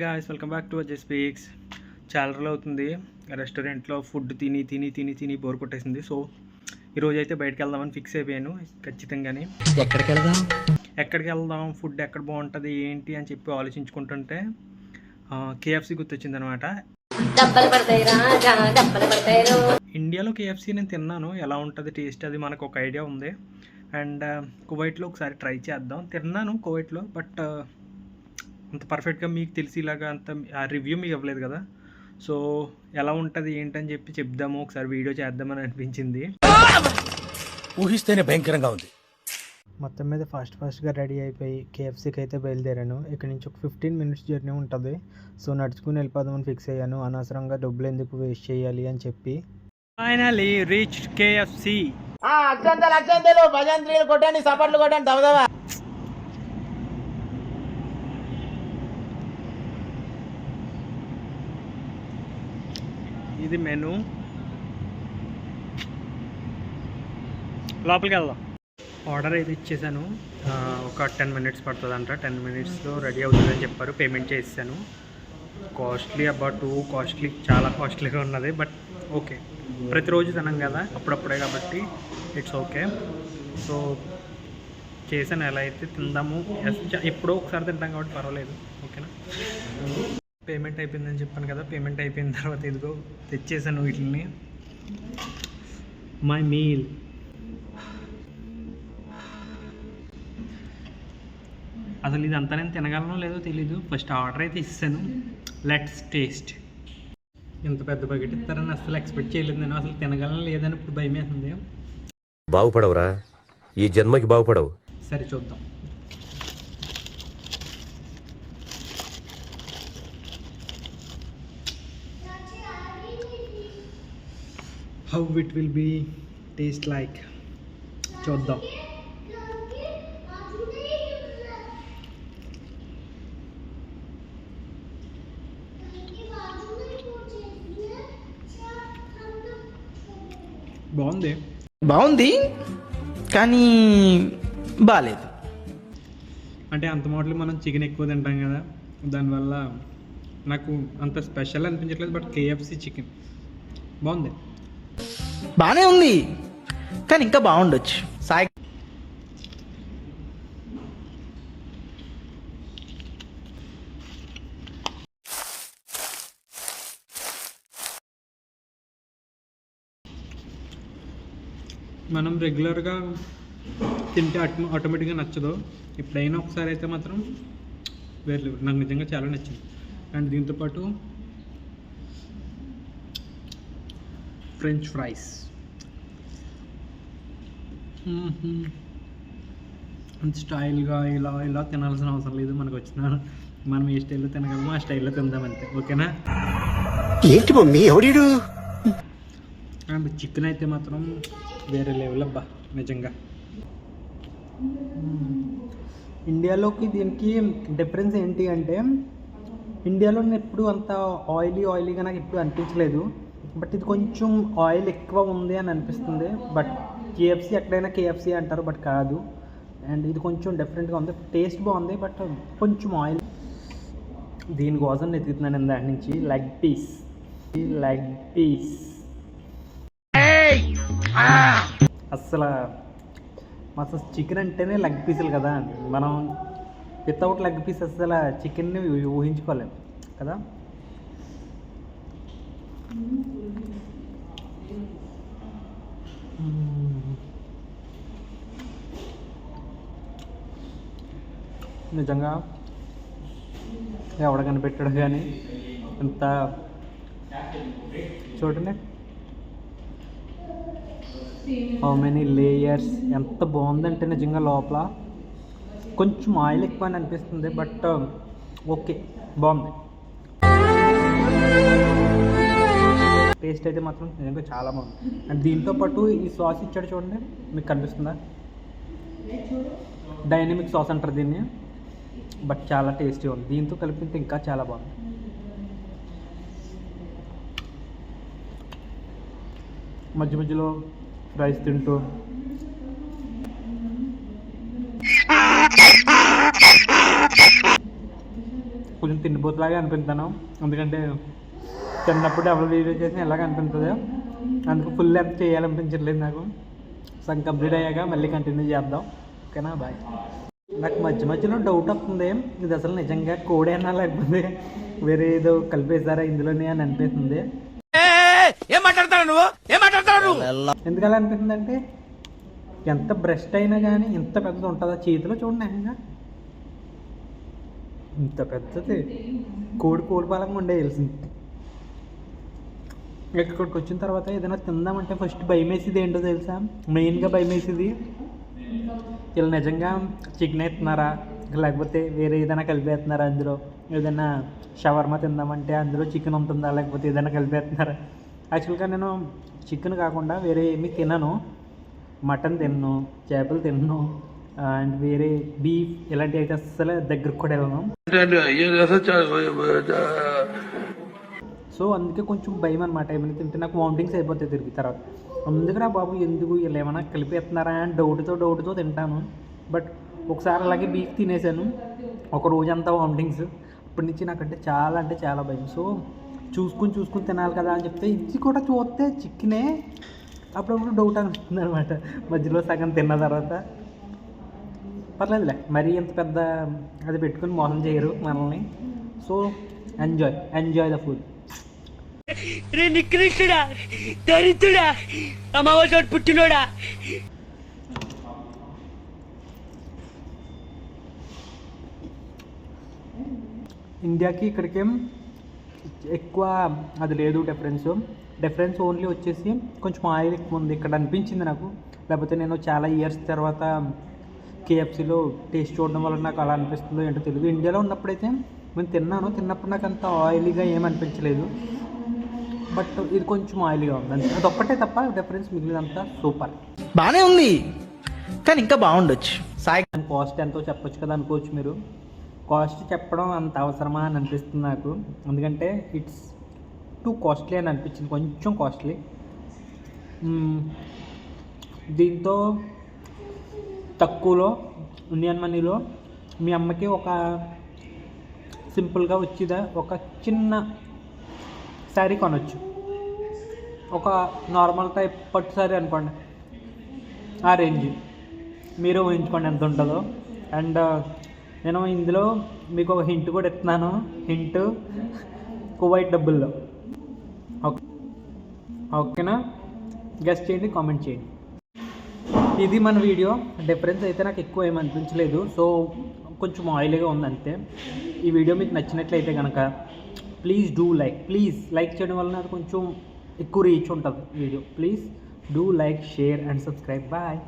Guys welcome back to Ajay speaks చాలా రోజులు అవుతుంది. రెస్టారెంట్లో ఫుడ్ తిని తిని తిని తిని బోర్ కొట్టేసింది. సో ఈరోజు అయితే బయటకు వెళ్దామని ఫిక్స్ అయిపోయాను ఖచ్చితంగానే. ఎక్కడికి వెళ్దాం ఎక్కడికి వెళ్దాం? ఫుడ్ ఎక్కడ బాగుంటుంది? ఏంటి? అని చెప్పి ఆలోచించుకుంటుంటే కేఎఫ్సి గుర్తొచ్చింది అనమాట ఇండియాలో కేఎఫ్సి నేను తిన్నాను. ఎలా ఉంటుంది? టేస్ట్ అది మనకు ఒక ఐడియా ఉంది. అండ్ కువైట్లో ఒకసారి ట్రై చేద్దాం. తిన్నాను కువైట్లో బట్ అంత పర్ఫెక్ట్గా మీకు తెలిసేలాగా అంత ఆ రివ్యూ మీకు ఇవ్వలేదు కదా. సో ఎలా ఉంటుంది ఏంటని చెప్పి చెప్దాము. ఒకసారి వీడియో చేద్దామని అనిపించింది. ఊహిస్తేనే భయంకరంగా ఉంది. మొత్తం మీద ఫాస్ట్ ఫాస్ట్గా రెడీ అయిపోయి కేఎఫ్సీకి అయితే బయలుదేరాను. ఇక్కడ నుంచి ఒక ఫిఫ్టీన్ మినిట్స్ జర్నీ ఉంటుంది. సో నడుచుకుని వెళ్ళిపోదామని ఫిక్స్ అయ్యాను. అనవసరంగా డబ్బులు ఎందుకు వేస్ట్ చేయాలి అని చెప్పి. ఫైనలీ రీచ్ కేఎఫ్సి అక్షంతలు అక్షంతలు భజంత్రీలు కొట్టండి సపట్లు కొట్టండి దవదవా ఇది మెను లోపలికి వెళ్దాం ఆర్డర్ అయితే ఇచ్చేసాను. ఒక టెన్ మినిట్స్ పడుతుందంట. టెన్ మినిట్స్లో రెడీ అవుతుందని చెప్పారు. పేమెంట్ చేసాను కాస్ట్లీ అబ్బా టూ కాస్ట్లీ చాలా కాస్ట్లీగా ఉన్నది బట్ ఓకే ప్రతిరోజు తినం కదా అప్పుడప్పుడే కాబట్టి ఇట్స్ ఓకే సో చేసాను ఎలా అయితే తిందాము. ఎస్ ఎప్పుడో ఒకసారి తింటాం కాబట్టి పర్వాలేదు. ఓకేనా పేమెంట్ అయిపోయిందని చెప్పాను కదా పేమెంట్ అయిపోయిన తర్వాత ఇదిగో తెచ్చేసాను వీటిని మై మీల్ అసలు ఇది అంతా నేను తినగలనో లేదో తెలీదు. ఫస్ట్ ఆర్డర్ అయితే ఇస్తాను లెట్స్ టేస్ట్ ఇంత పెద్ద బకెట్ ఇస్తారని అసలు ఎక్స్పెక్ట్ చేయలేదు నేను. అసలు తినగలను లేదని ఇప్పుడు భయం బాగుపడవురా. ఈ జన్మకి బాగుపడవు. సరే చూద్దాం. How it will be taste like చూద్దాం బాగుంది. బాగుంది కానీ బాగాలేదు అంటే అంత మోడల్ మనం చికెన్ ఎక్కువ తింటాం కదా దానివల్ల నాకు అంత స్పెషల్ అనిపించట్లేదు బట్ కేఎఫ్సి చికెన్. బాగుంది. బాగానే ఉంది. కానీ ఇంకా బాగుండొచ్చు. సాయి మనం రెగ్యులర్గా తింటే ఆటో ఆటోమేటిక్గా నచ్చదు. ఎప్పుడైనా ఒకసారి అయితే మాత్రం వేరే నాకు నిజంగా చాలా నచ్చింది. అండ్ దీంతోపాటు ఫ్రెంచ్ ఫ్రైస్ స్టైల్గా ఇలా ఇలా తినాల్సిన అవసరం లేదు. మనకు వచ్చిన మనం ఏ స్టైల్లో తినగలమో ఆ స్టైల్లో తిందాం అంతే. ఓకేనా? ఏంటి మమ్మీ ఎవడీడు? అండ్ చికెన్ అయితే మాత్రం వేరే లెవెల్ అబ్బా నిజంగా. ఇండియాలోకి దీనికి డిఫరెన్స్ ఏంటి అంటే ఇండియాలో ఎప్పుడు అంత ఆయిలీ ఆయిలీగా నాకు ఎప్పుడు అనిపించలేదు. బట్ ఇది కొంచెం ఆయిల్ ఎక్కువ ఉంది అని అనిపిస్తుంది. బట్ కేఎఫ్సి ఎక్కడైనా కేఎఫ్సి అంటారు బట్ కాదు. అండ్ ఇది కొంచెం డిఫరెంట్గా ఉంది. టేస్ట్ బాగుంది బట్ కొంచెం ఆయిల్. దీనికోసం వెతుకుతున్నాను ఇందాక నుంచి. లెగ్ పీస్ లెగ్ పీస్ అస్సలు అసలు చికెన్ అంటేనే లెగ్ పీసులు కదా. మనం వితౌట్ లెగ్ పీస్ అసలు చికెన్ని ఊహించుకోలేము కదా. నిజంగా ఎవడ కనిపెట్టాడు కానీ ఇంత చూడండి. హౌ మెనీ లేయర్స్ ఎంత బాగుందంటే నిజంగా లోపల కొంచెం ఆయిల్ ఎక్కువ అని అనిపిస్తుంది బట్ ఓకే బాగుంది. టేస్ట్ అయితే మాత్రం నిజంగా చాలా బాగుంది. అండ్ దీంతో పాటు ఈ సాస్ ఇచ్చాడు చూడండి మీకు కనిపిస్తుందా? డైనమిక్ సాస్ అంటారు దీన్ని. బట్ చాలా టేస్టీ ఉంది. దీంతో కలిపితే ఇంకా చాలా బాగుంది. మధ్య మధ్యలో రైస్ తింటూ. కొంచెం తిండిపోతులాగా అనిపిస్తాను. ఎందుకంటే తిన్నప్పుడు ఎవరు వీడియో చేసినా ఎలాగ అనిపిస్తుంది. అందుకు ఫుల్ లెంత్ చేయాలనిపించట్లేదు నాకు. సగం కంప్లీట్ అయ్యాక మళ్ళీ కంటిన్యూ చేద్దాం. ఓకేనా బాయ్ నాకు మధ్య మధ్యలో డౌట్ వస్తుంది. ఇది అసలు నిజంగా కోడేనా లేకపోతే వేరే ఏదో కలిపేశారా ఇందులోనే అని అనిపిస్తుంది. ఏం నువ్వు? ఎందుకలా అనిపిస్తుంది అంటే ఎంత బ్రెస్ట్ అయినా కానీ ఇంత పెద్దది ఉంటుందా చేతిలో చూడండి ఏకంగా. ఇంత పెద్దది. కోడి కోడి పాలంగా ఉండే తెలిసింది ఇక్కడికి వచ్చిన తర్వాత ఏదైనా తిందామంటే ఫస్ట్ భయం వేసేది ఏంటో తెలుసా? మెయిన్గా భయం వేసేది వీళ్ళు నిజంగా చికెన్ ఎత్తున్నారా లేకపోతే వేరే ఏదైనా కలిపేస్తున్నారా అందులో ఏదైనా షవర్మా తిందామంటే అందులో చికెన్ ఉంటుందా లేకపోతే ఏదైనా కలిపేస్తున్నారా యాక్చువల్గా నేను చికెన్ కాకుండా వేరే ఏమీ తినను మటన్ తిన్ను చేపలు తిన్ను అండ్ వేరే బీఫ్ ఇలాంటివి అయితే అస్సలు దగ్గరకు కూడా వెళ్ళను సో అందుకే కొంచెం భయం అనమాట ఏమైనా తింటే నాకు వామిటింగ్స్ అయిపోతాయి తిరిగి తర్వాత అందుకురా బాబు ఎందుకు వీళ్ళు ఏమైనా కలిపేస్తున్నారా అని డౌట్తో డౌట్తో తింటాను. బట్ ఒకసారి అలాగే బీఫ్ తినేసాను. ఒక రోజంతా వామిటింగ్స్ అప్పటి నుంచి నాకంటే చాలా అంటే చాలా భయం. సో చూసుకుని చూసుకుని తినాలి కదా అని చెప్తే ఇది కూడా చూస్తే చిక్కినే. అప్పుడప్పుడు డౌట్ అనిపిస్తుంది అనమాట మధ్యలో సగం తిన్న తర్వాత. పర్లేదులే మరీ ఇంత పెద్ద అది పెట్టుకుని మోసం చేయరు మనల్ని. So enjoy enjoy the food రే నికృష్టుడా దరిద్రుడా అమావాసోడు పుట్టినోడా? ఇండియాకి ఇక్కడికేం ఎక్కువ అది లేదు డిఫరెన్స్. డిఫరెన్స్ ఓన్లీ వచ్చేసి కొంచెం ఆయిల్ ఎక్కువ ఉంది. ఇక్కడ అనిపించింది నాకు. లేకపోతే నేను చాలా ఇయర్స్ తర్వాత కేఎఫ్సీలో టేస్ట్ చూడడం వల్ల నాకు అలా అనిపిస్తుందో ఏంటో తెలియదు. ఇండియాలో ఉన్నప్పుడైతే నేను తిన్నాను. తిన్నప్పుడు నాకు అంత ఆయిలీగా ఏం అనిపించలేదు. బట్ ఇది కొంచెం ఆయిలీగా ఉంది. అది ఒక్కటే తప్ప డిఫరెన్స్ మిగిలినంతా సూపర్ బానే ఉంది. కానీ ఇంకా బాగుండొచ్చు. సాయి కాస్ట్ ఎంతో చెప్పొచ్చు కదా అనుకోవచ్చు మీరు. కాస్ట్ చెప్పడం అంత అవసరమా అని అనిపిస్తుంది నాకు. ఎందుకంటే ఇట్స్ టూ కాస్ట్లీ అని అనిపించింది. కొంచెం కాస్ట్లీ దీంతో తక్కువలో ఇండియన్ మనీలో మీ అమ్మకి ఒక సింపుల్గా వచ్చేదా? ఒక చిన్న శారీ కొనొచ్చు. ఒక నార్మల్ టైప్ పట్టు శారీ అనుకోండి. ఆ రేంజ్ మీరు ఊహించుకోండి ఎంత ఉంటుందో. అండ్ నేను ఇందులో మీకు ఒక హింట్ కూడా ఇస్తున్నాను. హింట్ కువైట్ డబ్బుల్లో. ఓకేనా? గెస్ట్ చేయండి కామెంట్ చేయండి. ఇది మన వీడియో. డిఫరెన్స్ అయితే నాకు ఎక్కువ ఏమి అనిపించలేదు. సో కొంచెం ఆయిల్గా ఉంది అంతే. ఈ వీడియో మీకు నచ్చినట్లయితే కనుక please do like please like చేయడం వలన అది కొంచెం ఎక్కువ రీచ్ ఉంటుంది video please do like share and subscribe bye